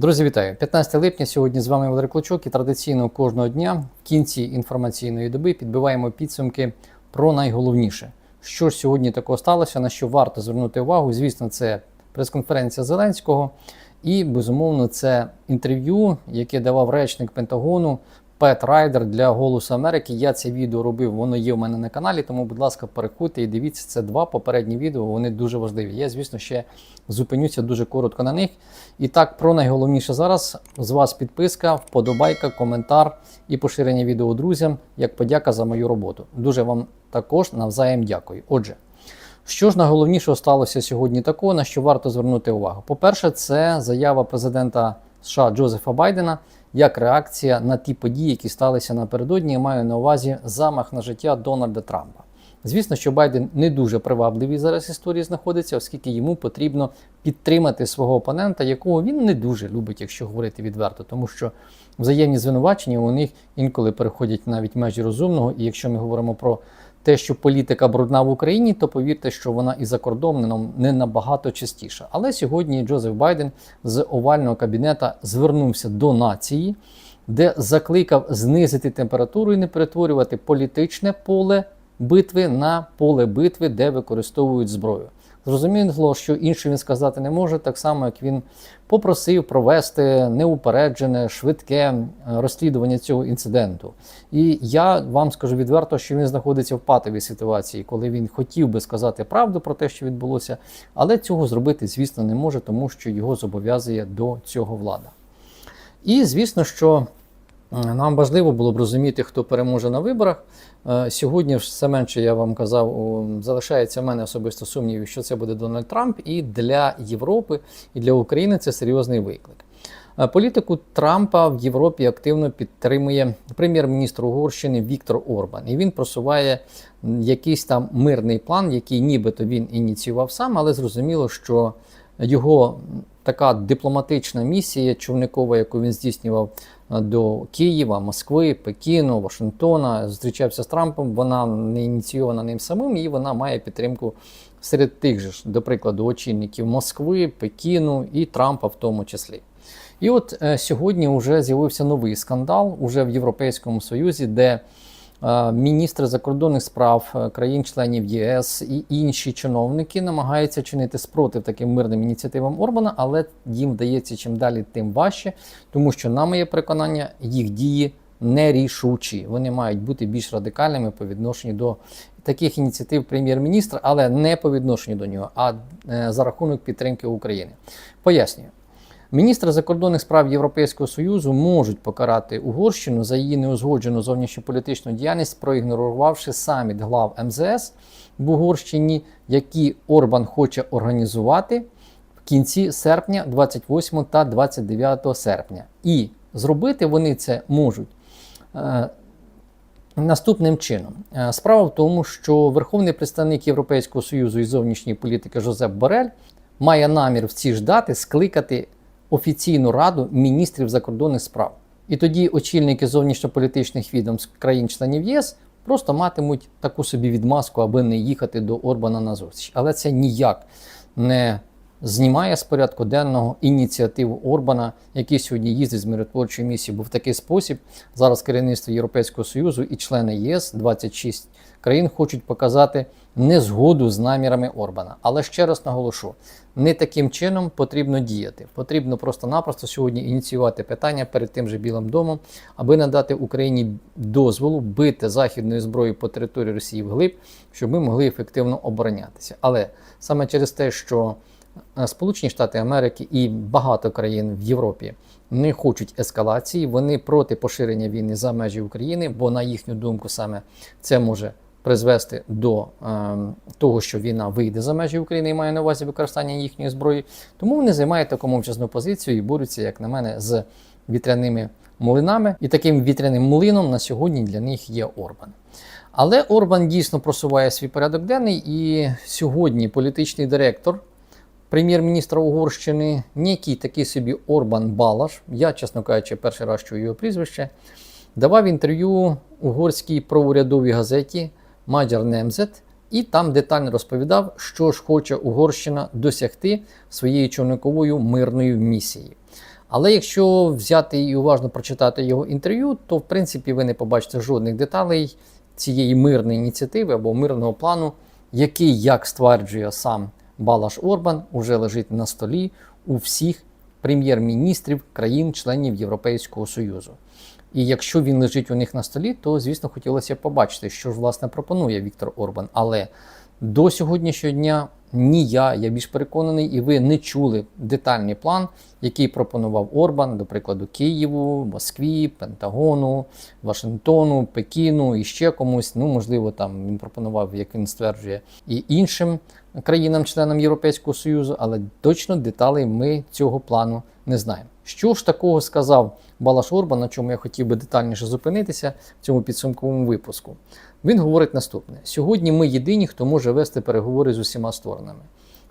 Друзі, вітаю! 15 липня. Сьогодні з вами Валерій Клочок і традиційно кожного дня в кінці інформаційної доби підбиваємо підсумки про найголовніше. Що ж сьогодні такого сталося, на що варто звернути увагу? Звісно, це прес-конференція Зеленського, і безумовно, це інтерв'ю, яке давав речник Пентагону Пет Райдер для Голосу Америки. Я це відео робив, воно є в мене на каналі. Тому, будь ласка, переходьте і дивіться це два попередні відео. Вони дуже важливі. Я, звісно, ще зупинюся дуже коротко на них. І так, про найголовніше зараз з вас підписка, вподобайка, коментар і поширення відео друзям як подяка за мою роботу. Дуже вам також навзаєм дякую. Отже. Що ж найголовнішого сталося сьогодні такого, на що варто звернути увагу? По-перше, це заява президента США Джозефа Байдена як реакція на ті події, які сталися напередодні. Я маю на увазі замах на життя Дональда Трампа. Звісно, що Байден не дуже привабливий зараз історії знаходиться, оскільки йому потрібно підтримати свого опонента, якого він не дуже любить, якщо говорити відверто, тому що взаємні звинувачення у них інколи переходять навіть межі розумного. І якщо ми говоримо про те, що політика брудна в Україні, то повірте, що вона і за кордоном не набагато частіша. Але сьогодні Джозеф Байден з овального кабінета звернувся до нації, де закликав знизити температуру і не перетворювати політичне поле битви на поле битви, де використовують зброю. Зрозуміло, що інше він сказати не може, так само як він попросив провести неупереджене, швидке е, розслідування цього інциденту. І я вам скажу відверто, що він знаходиться в патовій ситуації, коли він хотів би сказати правду про те, що відбулося, але цього зробити, звісно, не може, тому що його зобов'язує до цього влада. І звісно, що нам важливо було б розуміти, хто переможе на виборах. Е, Сьогодні все менше я вам казав, залишається в мене особисто сумнівів, що це буде Дональд Трамп, і для Європи і для України це серйозний виклик. Е, Політику Трампа в Європі активно підтримує прем'єр-міністр Угорщини Віктор Орбан, і він просуває якийсь там мирний план, який нібито він ініціював сам, але зрозуміло, що його така дипломатична місія човникова, яку він здійснював е, до Києва, Москви, Пекіну, Вашингтона, зустрічався з Трампом. Вона не ініційована ним самим, і вона має підтримку серед тих же до прикладу, очільників Москви, Пекіну і Трампа в тому числі. І от е, сьогодні вже з'явився новий скандал уже в Європейському Союзі, де е, міністри закордонних справ е, країн-членів ЄС і інші чиновники намагаються чинити спротив таким мирним ініціативам Орбана, але їм вдається чим далі, тим важче, тому що, на моє переконання, їх дії нерішучі. Вони мають бути більш радикальними по відношенню до таких ініціатив прем'єр-міністра, але не по відношенню до нього, а е, за рахунок підтримки України. Пояснюю. Міністри закордонних справ Європейського Союзу можуть покарати Угорщину за її неузгоджену зовнішньополітичну діяльність, проігнорувавши саміт глав МЗС в Угорщині, які Орбан хоче організувати в кінці серпня, 28 та 29 серпня. І зробити вони це можуть. е, Наступним чином, Е, справа в тому, що Верховний представник Європейського Союзу із зовнішньої політики Жозеп Борель має намір в ці ж дати скликати офіційну раду міністрів закордонних справ. І тоді очільники зовнішньополітичних відомств країн-членів ЄС просто матимуть таку собі відмазку, аби не їхати до Орбана на зустріч. Але це ніяк не знімає з порядку денного ініціативу Орбана, який сьогодні їздить з миротворчої місії, бо в такий спосіб зараз керівництво Європейського Союзу і члени ЄС 26 країн хочуть показати незгоду з намірами Орбана. Але ще раз наголошу: не таким чином потрібно діяти. Потрібно просто-напросто сьогодні ініціювати питання перед тим же Білим домом, аби надати Україні дозволу бити західною зброєю по території Росії вглиб, щоб ми могли ефективно оборонятися. Але саме через те, що Сполучені Штати Америки і багато країн в Європі не хочуть ескалації, вони проти поширення війни за межі України, бо на їхню думку саме це може призвести до е, того, що війна вийде за межі України і має на увазі використання їхньої зброї. Тому вони займають таку мовчазну позицію і борються, як на мене, з вітряними млинами. І таким вітряним млином на сьогодні для них є Орбан. Але Орбан дійсно просуває свій порядок денний, і сьогодні політичний директор прем'єр-міністра Угорщини, некий такий собі Орбан Балаш, я, чесно кажучи, перший раз чую його прізвище, давав інтерв'ю угорській проурядовій газеті Маджар Немзет і там детально розповідав, що ж хоче Угорщина досягти своєю човниковою мирною місією. Але якщо взяти і уважно прочитати його інтерв'ю, то в принципі ви не побачите жодних деталей цієї мирної ініціативи або мирного плану, який, як стверджує сам Балаш Орбан, уже лежить на столі у всіх прем'єр-міністрів країн-членів Європейського Союзу. І якщо він лежить у них на столі, то звісно хотілося б побачити, що ж власне пропонує Віктор Орбан. Але до сьогоднішнього дня ні я, я більш переконаний, і ви не чули детальний план, який пропонував Орбан, до прикладу, Києву, Москві, Пентагону, Вашингтону, Пекіну і ще комусь. Ну, можливо, там він пропонував, як він стверджує, і іншим країнам-членам Європейського Союзу, але точно деталей ми цього плану не знаємо. Що ж такого сказав Балаш Орбан, на чому я хотів би детальніше зупинитися в цьому підсумковому випуску? Він говорить наступне: сьогодні ми єдині, хто може вести переговори з усіма сторонами.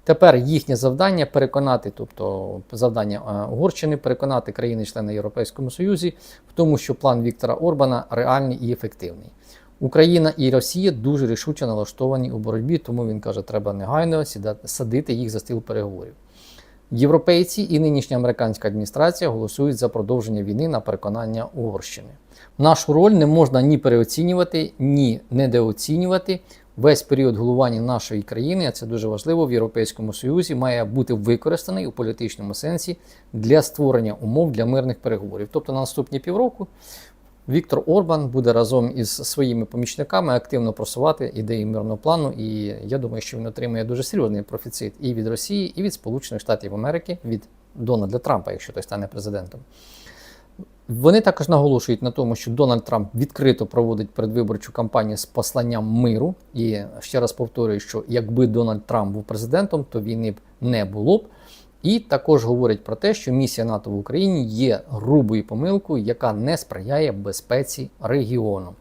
Тепер їхнє завдання переконати, тобто завдання е, Угорщини, переконати країни-члени Європейському Союзі в тому, що план Віктора Орбана реальний і ефективний. Україна і Росія дуже рішуче налаштовані у боротьбі, тому він каже, треба негайно садити їх за стіл переговорів. Європейці і нинішня американська адміністрація голосують за продовження війни на переконання Угорщини. Нашу роль не можна ні переоцінювати, ні недооцінювати. Весь період головування нашої країни, а це дуже важливо в Європейському Союзі, має бути використаний у політичному сенсі для створення умов для мирних переговорів. Тобто на наступні півроку Віктор Орбан буде разом із своїми помічниками активно просувати ідеї мирного плану, і я думаю, що він отримає дуже серйозний профіцит і від Росії, і від Сполучених Штатів Америки, від Дональда Трампа, якщо той стане президентом. Вони також наголошують на тому, що Дональд Трамп відкрито проводить передвиборчу кампанію з посланням миру. І ще раз повторюю, що якби Дональд Трамп був президентом, то війни б не було б. І також говорять про те, що місія НАТО в Україні є грубою помилкою, яка не сприяє безпеці регіону.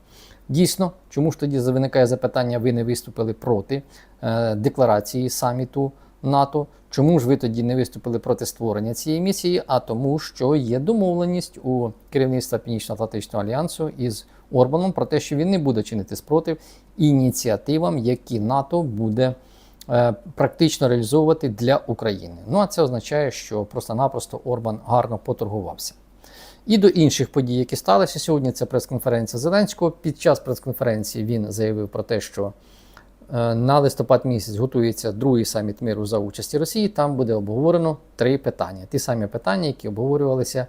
Дійсно, чому ж тоді виникає запитання, ви не виступили проти е, декларації саміту НАТО? Чому ж ви тоді не виступили проти створення цієї місії? А тому, що є домовленість у керівництва Північно-Атлантичного альянсу із Орбаном про те, що він не буде чинити спротив ініціативам, які НАТО буде. Е, практично реалізовувати для України. Ну а це означає, що просто-напросто Орбан гарно поторгувався. І до інших подій, які сталися сьогодні, це прес-конференція Зеленського. Під час прес-конференції він заявив про те, що на листопад місяць готується другий саміт миру за участі Росії. Там буде обговорено три питання. Ті самі питання, які обговорювалися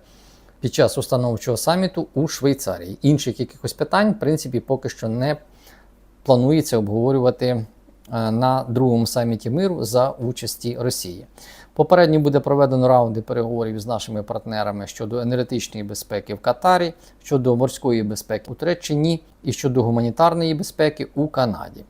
під час установчого саміту у Швейцарії. Інших якихось питань, в принципі, поки що не планується обговорювати Е, на другому саміті миру за участі Росії. Попередньо буде проведено раунди переговорів з нашими партнерами щодо енергетичної безпеки в Катарі, щодо морської безпеки у Туреччині і щодо гуманітарної безпеки у Канаді.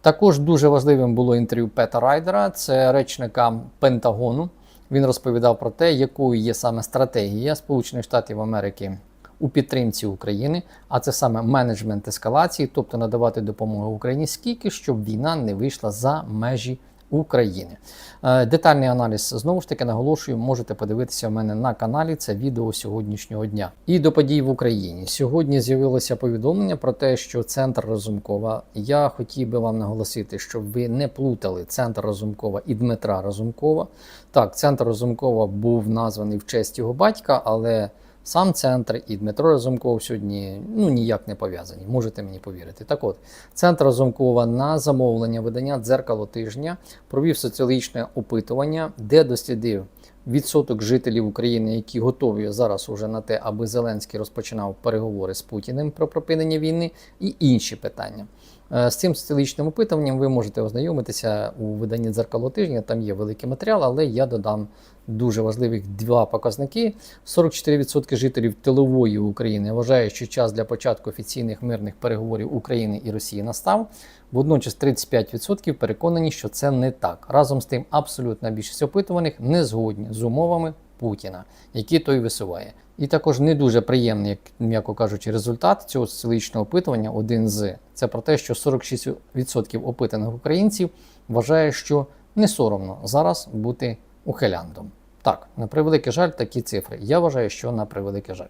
Також дуже важливим було інтерв'ю Пета Райдера, це речника Пентагону. Він розповідав про те, якою є саме стратегія Сполучених Штатів Америки у підтримці України, а це саме менеджмент ескалації, тобто надавати допомогу Україні скільки, щоб війна не вийшла за межі. України. Е, детальний аналіз знову ж таки наголошую, можете подивитися в мене на каналі. Це відео сьогоднішнього дня. І до подій в Україні. Сьогодні з'явилося повідомлення про те, що центр Разумкова. Я хотів би вам наголосити, щоб ви не плутали центр Разумкова і Дмитра Разумкова. Так, центр Разумкова був названий в честь його батька, але. Сам центр і Дмитро Разумков сьогодні ну, ніяк не пов'язані, можете мені повірити. Так от, центр Разумкова на замовлення видання дзеркало тижня провів соціологічне опитування, де дослідив відсоток жителів України, які готові зараз уже на те, аби Зеленський розпочинав переговори з Путіним про припинення війни, і інші питання. Е, з цим соціологічним опитуванням ви можете ознайомитися у виданні дзеркало тижня. Там є великий матеріал, але я додам дуже важливих два показники. 44% жителів тилової України вважають, що час для початку офіційних мирних переговорів України і Росії настав. Водночас 35% переконані, що це не так. Разом з тим, абсолютна більшість опитуваних не згодні з умовами Путіна, які той висуває. І також не дуже приємний, як м'яко кажучи, результат цього соціологічного опитування один з це про те, що 46% опитаних українців вважає, що не соромно зараз бути ухилянтом. Так, на превеликий жаль, такі цифри. Я вважаю, що на превеликий жаль.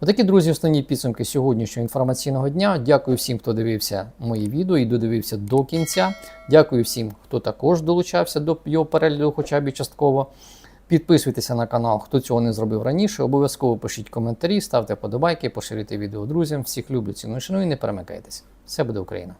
Отакі, друзі, основні підсумки сьогоднішнього інформаційного дня. Дякую всім, хто дивився мої відео і додивився до кінця. Дякую всім, хто також долучався до його перегляду, хоча б і частково. Підписуйтеся на канал, хто цього не зробив раніше. Обов'язково пишіть коментарі, ставте подобайки, поширюйте відео друзям. Всіх люблю, ціну шаную і не перемикайтесь. Все буде Україна!